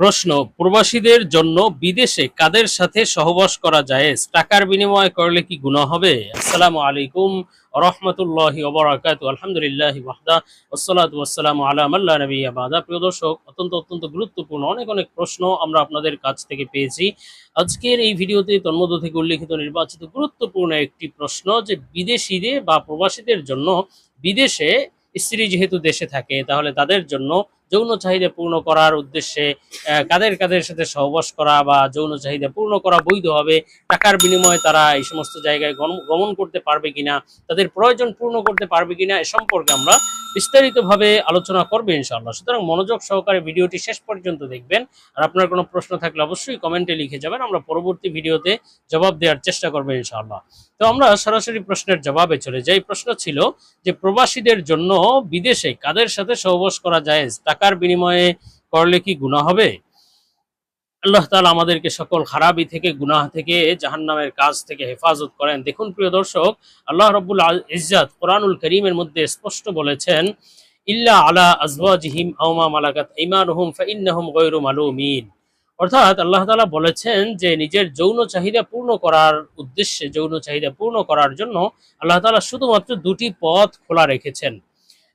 প্রশ্ন, প্রবাসীদের জন্য বিদেশে কাদের সাথে সহবাস করা যায়? টাকার বিনিময় করলে কি গুনাহ হবে? আসসালামু আলাইকুম রহমতুল্লাহি আলহামদুলিল্লাহ ওয়াহদা, ওসসালাতু ওয়াসসালামু আলা মাল্লা নবিয়্যা প্রিয় দর্শক, অত্যন্ত অত্যন্ত গুরুত্বপূর্ণ অনেক অনেক প্রশ্ন আমরা আপনাদের কাছ থেকে পেয়েছি। আজকের এই ভিডিওতে তন্মধ্য থেকে উল্লেখিত নির্বাচিত গুরুত্বপূর্ণ একটি প্রশ্ন যে বিদেশিদের বা প্রবাসীদের জন্য বিদেশে স্ত্রী যেহেতু দেশে থাকে, তাহলে তাদের জন্য যৌন চাহিদা পূর্ণ করার উদ্দেশ্যে কাদের কাদের সাথে সহবাস করা বা যৌন চাহিদা পূর্ণ করা বৈধ হবে, টাকার বিনিময়ে তারা এই সমস্ত জায়গায় গমন করতে পারবে কিনা, তাদের প্রয়োজন পূর্ণ করতে পারবে কিনা এ সম্পর্কে আমরা বিস্তারিতভাবে আলোচনা করবে ইনশাআল্লাহ। সুতরাং মনোযোগ সহকারে ভিডিওটি শেষ পর্যন্ত দেখবেন। আর আপনার কোনো প্রশ্ন থাকলে অবশ্যই কমেন্টে লিখে যাবেন, আমরা পরবর্তী ভিডিওতে জবাব দেওয়ার চেষ্টা করব ইনশাআল্লাহ। তো আমরা সরাসরি প্রশ্নের জবাবে চলে যাই। প্রশ্ন ছিল যে, প্রবাসীদের জন্য বিদেশে কাদের সাথে সহবাস করা যায় টাকার বিনিময়ে করলে কি গুনাহ হবে? আল্লাহ তালা আমাদেরকে সকল খারাপি থেকে, গুনাহ থেকে, জাহান্নামের কাজ থেকে হেফাজত করেন। দেখুন প্রিয় দর্শক, আল্লাহ রব্বুল আল- ইজ্জাত কোরআনুল করিমের মধ্যে স্পষ্ট বলেছেন, ইল্লা আলা আজওয়াজিহিম আওমা মালাকাত ইমানুহুম ফাইন্নাহুম গায়রু মালুমিন। অর্থাৎ আল্লাহ তাআলা বলেছেন যে, নিজের যৌন চাহিদা পূর্ণ করার উদ্দেশ্যে, যৌন চাহিদা পূর্ণ করার জন্য আল্লাহ তালা শুধুমাত্র দুটি পথ খোলা রেখেছেন।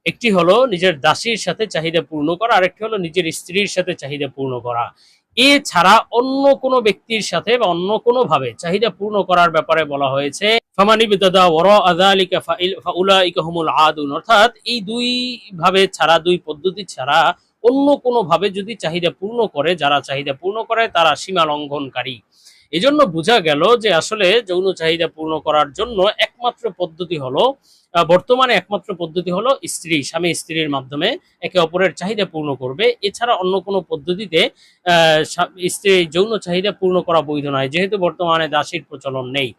একটি হলো নিজের দাসীর সাথে চাহিদা পূর্ণ করা, আরেকটি হলো নিজের স্ত্রীর সাথে চাহিদা পূর্ণ করা। এছাড়া অন্য কোনো ব্যক্তির সাথে বা অন্য কোনো ভাবে চাহিদা পূর্ণ করার ব্যাপারে বলা হয়েছে অর্থাৎ এই দুই ভাবে ছাড়া, দুই পদ্ধতি ছাড়া অন্য কোনো ভাবে যদি চাহিদা পূর্ণ করে, যারা চাহিদা পূর্ণ করে তারা সীমা লঙ্ঘনকারী। এজন্য বোঝা গেল যে আসলে যৌন চাহিদা পূর্ণ করার জন্য একমাত্র পদ্ধতি হলো বর্তমানে একমাত্র পদ্ধতি হলো স্ত্রী, স্বামী স্ত্রীর মাধ্যমে একে অপরের চাহিদা পূর্ণ করবে। এছাড়া অন্য কোনো পদ্ধতিতে স্ত্রী যৌন চাহিদা পূর্ণ করা বৈধ নয়, যেহেতু বর্তমানে দাসীর প্রচলন নেই।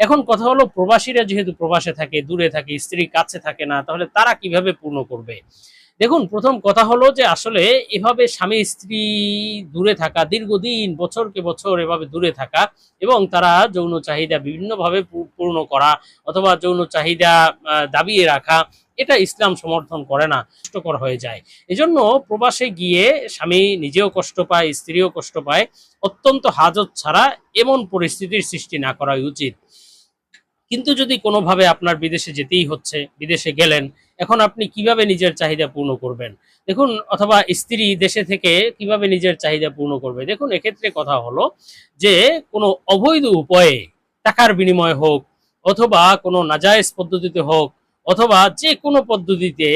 এখন কথা হলো প্রবাসীরা যেহেতু প্রবাসে থাকে, দূরে থাকে, স্ত্রী কাছে থাকে না, তাহলে তারা কীভাবে পূর্ণ করবে? দেখুন, প্রথম কথা হলো যে আসলে এভাবে স্বামী, স্ত্রী দূরে থাকা, দীর্ঘদিন, বছরকে বছর এভাবে দূরে থাকা এবং তারা যৌন চাহিদা বিভিন্নভাবে পূর্ণ করা অথবা যৌন চাহিদা দাবিয়ে রাখা, এটা ইসলাম সমর্থন করে না, কষ্টকর হয়ে যায়। এজন্য প্রবাসে গিয়ে স্বামী নিজেও কষ্ট পায়, স্ত্রীও কষ্ট পায়। অত্যন্ত হাজত ছাড়া এমন পরিস্থিতির সৃষ্টি না করাই উচিত। কিন্তু যদি কোনোভাবে আপনার বিদেশে যেতেই হচ্ছে, বিদেশে গেলেন, এখন আপনি কীভাবে নিজের চাহিদা পূর্ণ করবেন? দেখুন, অথবা স্ত্রী দেশে থেকে কীভাবে নিজের চাহিদা পূর্ণ করবে? দেখুন, এক্ষেত্রে কথা হলো যে, কোনো অবৈধ উপায়ে টাকার বিনিময় হোক, অথবা কোনো নাজায়েজ পদ্ধতিতে হোক, অথবা যে কোনো পদ্ধতিতে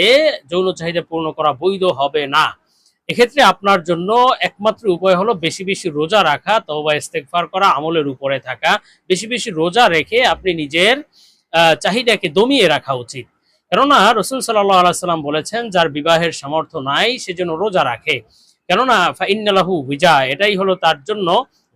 যৌন চাহিদা পূর্ণ করা বৈধ হবে না। এক্ষেত্রে আপনার জন্য একমাত্র উপায় হলো বেশি বেশি রোজা রাখা তবা ইস্তেকফার করা, আমলের উপরে থাকা। বেশি বেশি রোজা রেখে আপনি নিজের চাহিদাকে দমিয়ে রাখা উচিত। কেননা রসুল সাল্লাহ সাল্লাম বলেছেন, যার বিবাহের সামর্থ্য নাই সেজন্য রোজা রাখে। কেননা, ফাইন্নালাহু ভিজা এটাই হলো তার জন্য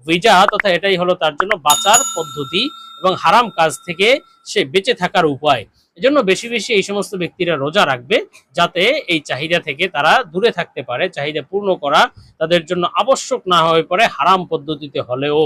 ভিজা তথা এটাই হলো তার জন্য বাঁচার পদ্ধতি এবং হারাম কাজ থেকে সে বেঁচে থাকার উপায়। এজন্য বেশি বেশি এই সমস্ত ব্যক্তিরা রোজা রাখবে যাতে এই চাহিদা থেকে তারা দূরে থাকতে পারে, চাহিদা পূর্ণ করা তাদের জন্য আবশ্যক না হয়ে পড়ে হারাম পদ্ধতিতে হলেও।